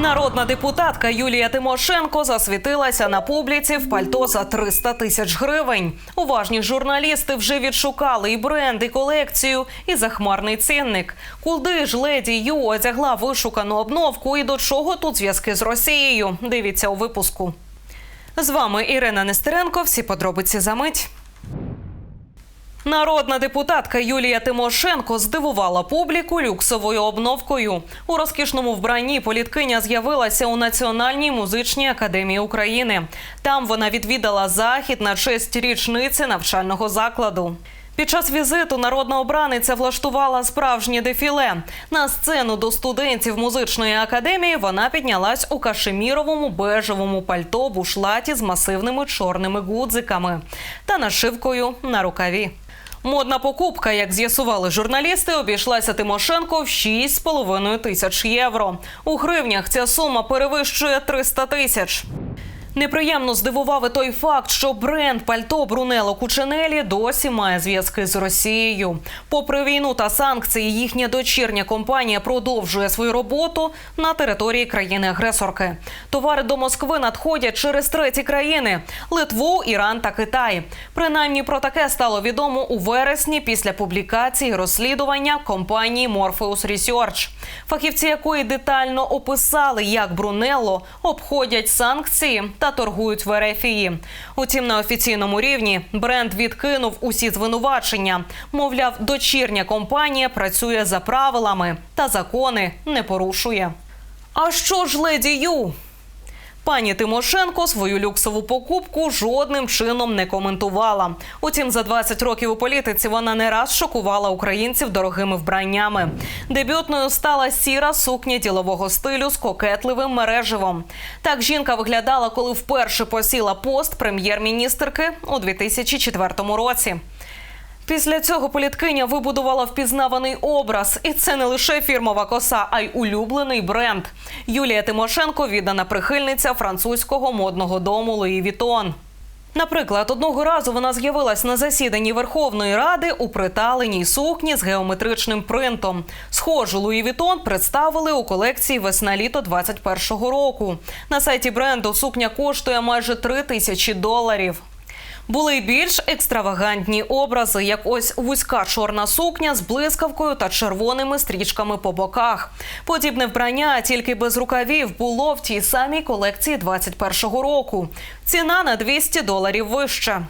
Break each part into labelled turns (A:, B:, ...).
A: Народна депутатка Юлія Тимошенко засвітилася на публіці в пальто за 300 тисяч гривень. Уважні журналісти вже відшукали і бренд, і колекцію, і захмарний цінник. Куди ж леді Ю одягла вишукану обновку і до чого тут зв'язки з Росією? Дивіться у випуску. З вами Ірина Нестеренко. Всі подробиці за мить. Народна депутатка Юлія Тимошенко здивувала публіку люксовою обновкою. У розкішному вбранні політкиня з'явилася у Національній музичній академії України. Там вона відвідала захід на честь річниці навчального закладу. Під час візиту народна обраниця влаштувала справжнє дефіле. На сцену до студентів музичної академії вона піднялась у кашеміровому бежевому пальто бушлаті з масивними чорними гудзиками та нашивкою на рукаві. Модна покупка, як з'ясували журналісти, обійшлася Тимошенко в 6,5 тисяч євро. У гривнях ця сума перевищує 300 тисяч. Неприємно здивував і той факт, що бренд пальто Брунело Кученелі досі має зв'язки з Росією. Попри війну та санкції, їхня дочірня компанія продовжує свою роботу на території країни-агресорки. Товари до Москви надходять через треті країни Литву, Іран та Китай. Принаймні про таке стало відомо у вересні після публікації розслідування компанії Morpheus Research, фахівці якої детально описали, як Брунелло обходять санкції та торгують в Ерефії. Утім, на офіційному рівні бренд відкинув усі звинувачення. Мовляв, дочірня компанія працює за правилами та закони не порушує. А що ж леді Ю? Пані Тимошенко свою люксову покупку жодним чином не коментувала. Утім, за 20 років у політиці вона не раз шокувала українців дорогими вбраннями. Дебютною стала сіра сукня ділового стилю з кокетливим мереживом. Так жінка виглядала, коли вперше посіла пост прем'єр-міністерки у 2004 році. Після цього політкиня вибудувала впізнаваний образ, і це не лише фірмова коса, а й улюблений бренд. Юлія Тимошенко віддана прихильниця французького модного дому Луї Вітон. Наприклад, одного разу вона з'явилась на засіданні Верховної Ради у приталеній сукні з геометричним принтом. Схожу Луї Вітон представили у колекції весна-літо 21-го року. На сайті бренду сукня коштує майже 3 тисячі доларів. Були й більш екстравагантні образи, як ось вузька чорна сукня з блискавкою та червоними стрічками по боках. Подібне вбрання, тільки без рукавів, було в тій самій колекції 21-го року. Ціна на 200 доларів вища.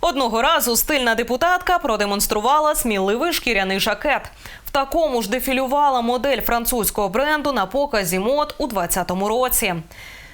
A: Одного разу стильна депутатка продемонструвала сміливий шкіряний жакет. В такому ж дефілювала модель французького бренду на показі мод у 2020 році.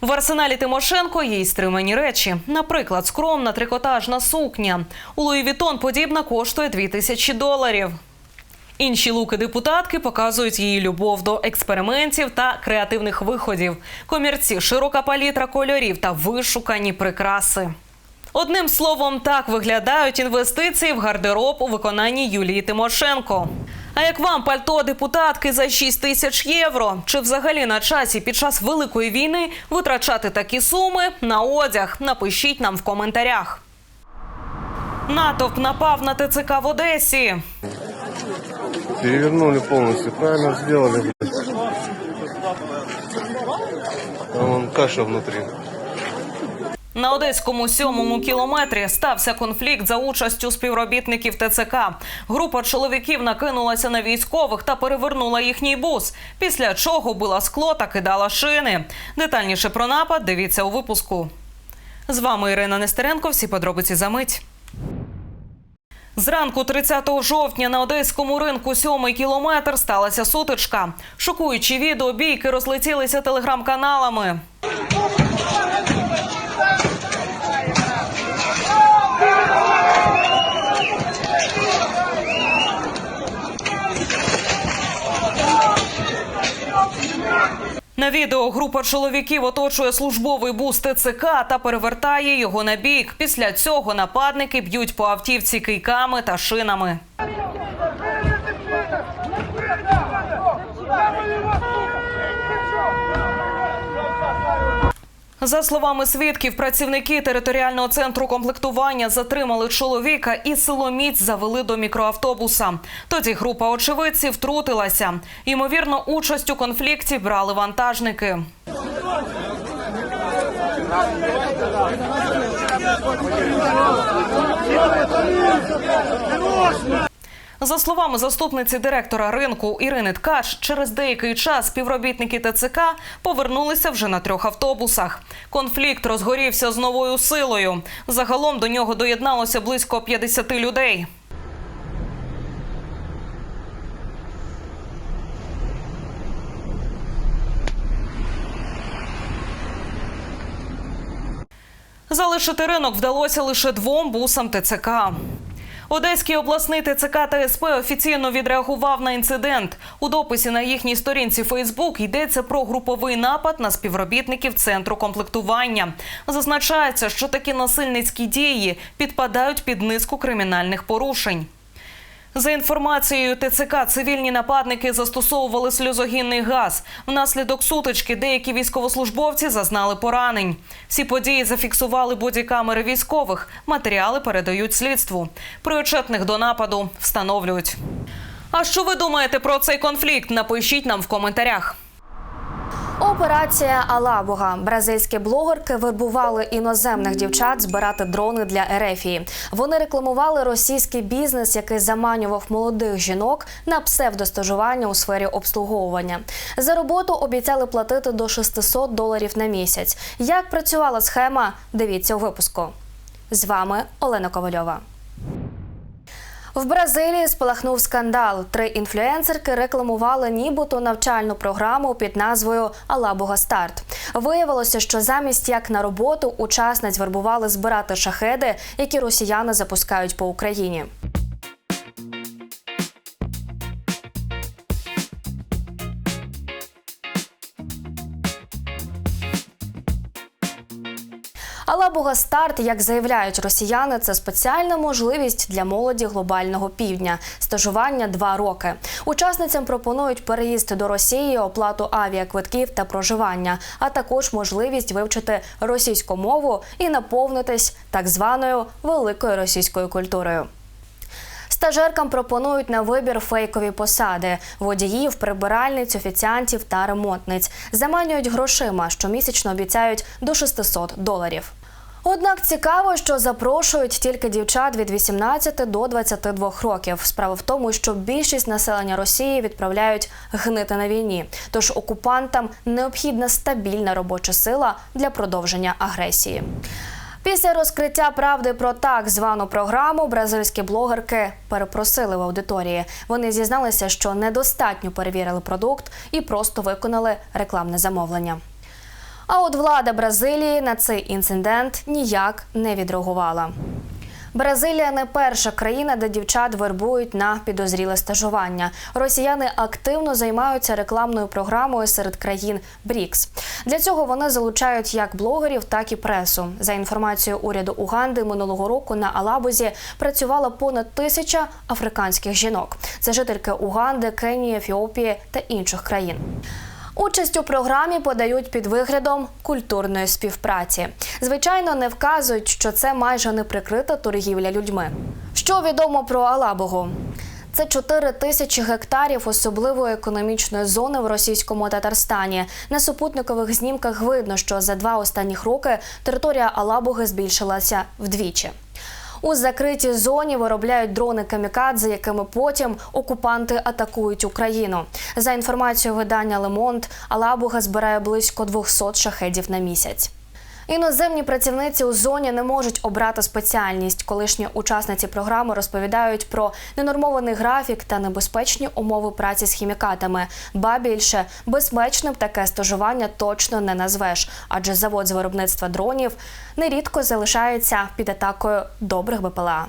A: В арсеналі Тимошенко є й стримані речі. Наприклад, скромна трикотажна сукня. У Луї Вітон подібна коштує 2000 доларів. Інші луки депутатки показують її любов до експериментів та креативних виходів. Комірці, широка палітра кольорів та вишукані прикраси. Одним словом, так виглядають інвестиції в гардероб у виконанні Юлії Тимошенко. А як вам пальто депутатки за 6 тисяч євро? Чи взагалі на часі під час великої війни витрачати такі суми на одяг? Напишіть нам в коментарях. Натовп напав на ТЦК в Одесі.
B: Перевернули полностью. Правильно блядь. Там каша внутри.
A: На одеському сьомому кілометрі стався конфлікт за участю співробітників ТЦК. Група чоловіків накинулася на військових та перевернула їхній бус. Після чого била скло та кидала шини. Детальніше про напад дивіться у випуску. З вами Ірина Нестеренко. Всі подробиці за мить. Зранку 30 жовтня на одеському ринку сьомий кілометр сталася сутичка. Шокуючі відео бійки розлетілися телеграм-каналами. На відео група чоловіків оточує службовий бус ТЦК та перевертає його на бік. Після цього нападники б'ють по автівці кийками та шинами. За словами свідків, працівники територіального центру комплектування затримали чоловіка і силоміць завели до мікроавтобуса. Тоді група очевидців втрутилася. Ймовірно, участь у конфлікті брали вантажники. За словами заступниці директора ринку Ірини Ткач, через деякий час співробітники ТЦК повернулися вже на трьох автобусах. Конфлікт розгорівся з новою силою. Загалом до нього доєдналося близько 50 людей. Залишити ринок вдалося лише двом бусам ТЦК. Одеський обласний ТЦК та СП офіційно відреагував на інцидент. У дописі на їхній сторінці Фейсбук йдеться про груповий напад на співробітників центру комплектування. Зазначається, що такі насильницькі дії підпадають під низку кримінальних порушень. За інформацією ТЦК, цивільні нападники застосовували сльозогінний газ. Внаслідок сутички деякі військовослужбовці зазнали поранень. Всі події зафіксували бодікамери військових. Матеріали передають слідству. Причетних до нападу встановлюють. А що ви думаєте про цей конфлікт? Напишіть нам в коментарях.
C: Операція Алабуга. Бразильські блогерки вербували іноземних дівчат збирати дрони для Ерефії. Вони рекламували російський бізнес, який заманював молодих жінок на псевдостажування у сфері обслуговування. За роботу обіцяли платити до 600 доларів на місяць. Як працювала схема? Дивіться у випуску. З вами Олена Ковальова. В Бразилії спалахнув скандал. Три інфлюенсерки рекламували нібито навчальну програму під назвою Алабуга Старт. Виявилося, що замість як на роботу учасниць вербували збирати шахеди, які росіяни запускають по Україні. Алабуга старт, як заявляють росіяни, це спеціальна можливість для молоді глобального півдня. Стажування два роки. Учасницям пропонують переїзд до Росії, оплату авіаквитків та проживання, а також можливість вивчити російську мову і наповнитись так званою великою російською культурою. Стажеркам пропонують на вибір фейкові посади: водіїв, прибиральниць, офіціантів та ремонтниць. Заманюють грошима, щомісячно обіцяють до 600 доларів. Однак цікаво, що запрошують тільки дівчат від 18 до 22 років. Справа в тому, що більшість населення Росії відправляють гнити на війні. Тож окупантам необхідна стабільна робоча сила для продовження агресії. Після розкриття правди про так звану програму бразильські блогерки перепросили в аудиторії. Вони зізналися, що недостатньо перевірили продукт і просто виконали рекламне замовлення. А от влада Бразилії на цей інцидент ніяк не відреагувала. Бразилія не перша країна, де дівчат вербують на підозріле стажування. Росіяни активно займаються рекламною програмою серед країн БРІКС. Для цього вони залучають як блогерів, так і пресу. За інформацією уряду Уганди, минулого року на Алабузі працювало понад тисяча африканських жінок. Це жительки Уганди, Кенії, Ефіопії та інших країн. Участь у програмі подають під виглядом культурної співпраці. Звичайно, не вказують, що це майже неприкрита торгівля людьми. Що відомо про Алабугу? Це 4 тисячі гектарів особливої економічної зони в російському Татарстані. На супутникових знімках видно, що за два останніх роки територія Алабуги збільшилася вдвічі. У закритій зоні виробляють дрони камікадзе, якими потім окупанти атакують Україну. За інформацією видання Лемонт, Алабуга збирає близько 200 шахедів на місяць. Іноземні працівниці у зоні не можуть обрати спеціальність. Колишні учасниці програми розповідають про ненормований графік та небезпечні умови праці з хімікатами. Ба більше безпечним таке стажування точно не назвеш, адже завод з виробництва дронів нерідко залишається під атакою добрих БПЛА.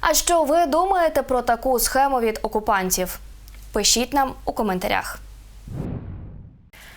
C: А що ви думаєте про таку схему від окупантів? Пишіть нам у коментарях.